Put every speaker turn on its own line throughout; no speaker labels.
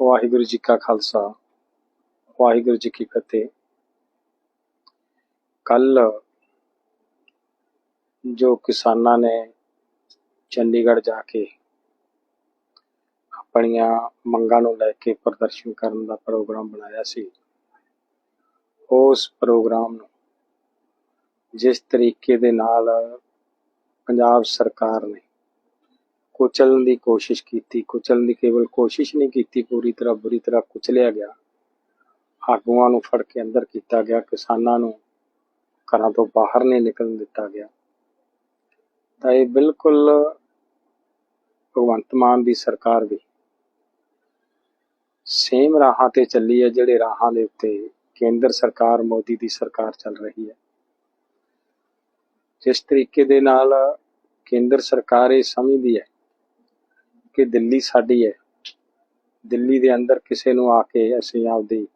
ਵਾਹਿਗੁਰੂ ਜੀ ਕਾ ਖਾਲਸਾ, ਵਾਹਿਗੁਰੂ ਜੀ ਕੀ ਫਤਿਹ। ਕੱਲ ਜੋ ਕਿਸਾਨਾਂ ਨੇ ਚੰਡੀਗੜ੍ਹ ਜਾ ਕੇ ਆਪਣੀਆਂ ਮੰਗਾਂ ਨੂੰ ਲੈ ਕੇ ਪ੍ਰਦਰਸ਼ਨ ਕਰਨ ਦਾ ਪ੍ਰੋਗਰਾਮ ਬਣਾਇਆ ਸੀ, ਉਸ ਪ੍ਰੋਗਰਾਮ ਨੂੰ ਜਿਸ ਤਰੀਕੇ ਦੇ ਨਾਲ ਪੰਜਾਬ ਸਰਕਾਰ ਨੇ ਕੁਚਲਣ ਦੀ ਕੋਸ਼ਿਸ਼ ਕੀਤੀ, ਕੁਚਲਣ ਦੀ ਕੇਵਲ ਕੋਸ਼ਿਸ਼ ਨਹੀਂ ਕੀਤੀ, ਪੂਰੀ ਤਰ੍ਹਾਂ ਬੁਰੀ ਤਰ੍ਹਾਂ ਕੁਚਲਿਆ ਗਿਆ। ਆਗੂਆਂ ਨੂੰ ਫੜ ਕੇ ਅੰਦਰ ਕੀਤਾ ਗਿਆ, ਕਿਸਾਨਾਂ ਨੂੰ ਘਰਾਂ ਤੋਂ ਬਾਹਰ ਨਹੀਂ ਨਿਕਲਣ ਦਿੱਤਾ ਗਿਆ। ਤਾਂ ਇਹ ਬਿਲਕੁਲ ਭਗਵੰਤ ਮਾਨ ਦੀ ਸਰਕਾਰ ਵੀ ਸੇਮ ਰਾਹਾਂ ਤੇ ਚੱਲੀ ਹੈ, ਜਿਹੜੇ ਰਾਹਾਂ ਦੇ ਉੱਤੇ ਕੇਂਦਰ ਸਰਕਾਰ, ਮੋਦੀ ਦੀ ਸਰਕਾਰ ਚੱਲ ਰਹੀ ਹੈ। ਜਿਸ ਤਰੀਕੇ ਦੇ ਨਾਲ ਕੇਂਦਰ ਸਰਕਾਰ ਇਹ ਸਮਝਦੀ ਹੈ ਕਿ ਦਿੱਲੀ ਸਾਡੀ ਹੈ। ਦਿੱਲੀ ਦੇ ਅੰਦਰ ਕਿਸੇ ਨੂੰ ਆ ਕੇ ਅਸੀਂ ਆਪਦੀ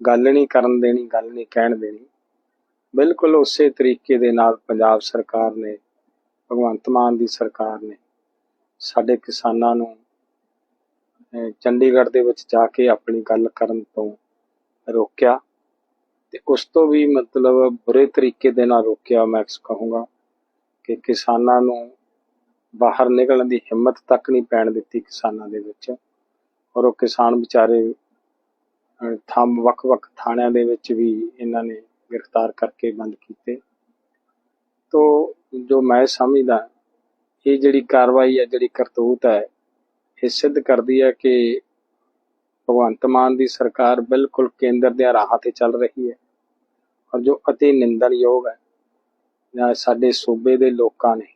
ਗੱਲ ਨਹੀਂ ਕਰਨ ਦੇਣੀ, ਗੱਲ ਨਹੀਂ ਕਹਿਣ ਦੇਣੀ। ਬਿਲਕੁਲ ਉਸੇ ਤਰੀਕੇ ਦੇ ਨਾਲ ਪੰਜਾਬ ਸਰਕਾਰ ਨੇ, ਭਗਵੰਤ ਮਾਨ ਦੀ ਸਰਕਾਰ ਨੇ ਸਾਡੇ ਕਿਸਾਨਾਂ ਨੂੰ ਚੰਡੀਗੜ੍ਹ ਦੇ ਵਿੱਚ ਜਾ ਕੇ ਆਪਣੀ ਗੱਲ ਕਰਨ ਤੋਂ ਰੋਕਿਆ ਤੇ ਉਸ ਤੋਂ ਵੀ ਮਤਲਬ ਬੁਰੇ ਤਰੀਕੇ ਦੇ ਨਾਲ ਰੋਕਿਆ। ਮੈਂ ਕਹੂੰਗਾ ਕਿ ਕਿਸਾਨਾਂ ਨੂੰ ਬਾਹਰ ਨਿਕਲਣ ਦੀ ਹਿੰਮਤ ਤੱਕ ਨਹੀਂ ਪੈਣ ਦਿੱਤੀ ਕਿਸਾਨਾਂ ਦੇ ਵਿੱਚ। ਔਰ ਉਹ ਕਿਸਾਨ ਵਿਚਾਰੇ ਅਹ, ਥੰਮ ਵੱਖ-ਵੱਖ ਥਾਣਿਆਂ ਦੇ ਵਿੱਚ ਵੀ ਇਹਨਾਂ ਨੇ ਗ੍ਰਿਫਤਾਰ ਕਰਕੇ ਬੰਦ ਕੀਤੇ। ਤੋਂ ਜੋ ਮੈਂ ਸਮਝਦਾ ਇਹ ਜਿਹੜੀ ਕਾਰਵਾਈ ਹੈ ਜਿਹੜੀ ਕਰਤੂਤ ਹੈ ਇਹ ਸਿੱਧ ਕਰਦੀ ਹੈ ਕਿ ਭਗਵੰਤ ਮਾਨ ਦੀ ਸਰਕਾਰ ਬਿਲਕੁਲ ਕੇਂਦਰ ਦੇ ਰਾਹਾਂ ਤੇ ਚੱਲ ਰਹੀ ਹੈ। ਔਰ ਜੋ ਅਤੀ ਨਿੰਦਣਯੋਗ ਹੈ ਜਾਂ ਸਾਡੇ ਸੂਬੇ ਦੇ ਲੋਕਾਂ ਨੇ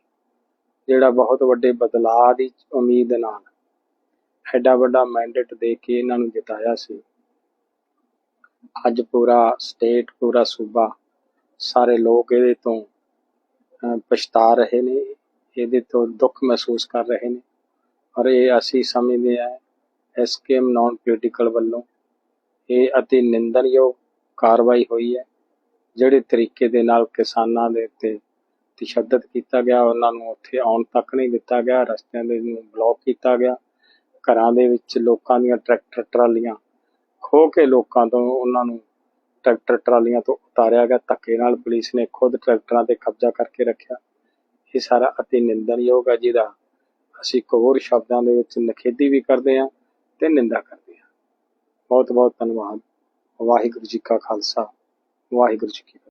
ਜਿਹੜਾ ਬਹੁਤ ਵੱਡੇ ਬਦਲਾਅ ਦੀ ਉਮੀਦ ਨਾਲ ਐਡਾ ਵੱਡਾ ਮੈਂਡੇਟ ਦੇ ਕੇ ਇਹਨਾਂ ਨੂੰ ਜਿਤਾਇਆ ਸੀ। ਅੱਜ ਪੂਰਾ ਸਟੇਟ ਪੂਰਾ ਸੂਬਾ, ਸਾਰੇ ਲੋਕ ਇਹਦੇ ਤੋਂ ਪਛਤਾ ਰਹੇ ਨੇ, ਇਹਦੇ ਤੋਂ ਦੁੱਖ ਮਹਿਸੂਸ ਕਰ ਰਹੇ ਨੇ। ਔਰ ਇਹ ਅਸੀਂ ਸਮਝਦੇ ਹਾਂ ਐਸਕੇਐਮ ਨਾਨ ਪੋਲੀਟੀਕਲ ਵੱਲੋਂ ਇਹ ਅਤੀ ਨਿੰਦਣਯੋਗ ਕਾਰਵਾਈ ਹੋਈ ਹੈ, ਜਿਹੜੇ ਤਰੀਕੇ ਦੇ ਨਾਲ ਕਿਸਾਨਾਂ ਦੇ ਉੱਤੇ ਤਸ਼ੱਦਦ ਕੀਤਾ ਗਿਆ, ਉਹਨਾਂ ਨੂੰ ਉੱਥੇ ਆਉਣ ਤੱਕ ਨਹੀਂ ਦਿੱਤਾ ਗਿਆ, ਰਸਤਿਆਂ ਦੇ ਨੂੰ ਬਲੌਕ ਕੀਤਾ ਗਿਆ, ਘਰਾਂ ਦੇ ਵਿੱਚ ਲੋਕਾਂ ਦੀਆਂ ਟਰੈਕਟਰ ਟਰਾਲੀਆਂ ਖੋ ਕੇ ਲੋਕਾਂ ਤੋਂ ਉਹਨਾਂ ਨੂੰ ਟਰੈਕਟਰ ਟਰਾਲੀਆਂ ਤੋਂ ਉਤਾਰਿਆ ਗਿਆ, ਧੱਕੇ ਨਾਲ ਪੁਲਿਸ ਨੇ ਖੁਦ ਟਰੈਕਟਰਾਂ ਤੇ ਕਬਜ਼ਾ ਕਰਕੇ ਰੱਖਿਆ। ਇਹ ਸਾਰਾ ਅਤੀ ਨਿੰਦਣਯੋਗ ਹੈ ਜਿਹਦਾ ਅਸੀਂ ਕੋਰ ਸ਼ਬਦਾਂ ਦੇ ਵਿੱਚ ਨਖੇਦੀ ਵੀ ਕਰਦੇ ਹਾਂ ਤੇ ਨਿੰਦਾ ਕਰਦੇ ਹਾਂ। ਬਹੁਤ ਬਹੁਤ ਧੰਨਵਾਦ। ਵਾਹਿਗੁਰੂ ਜੀ ਕਾ ਖਾਲਸਾ। ਵਾਹਿਗੁਰੂ ਜੀ ਕੀ ਫਤਿਹ।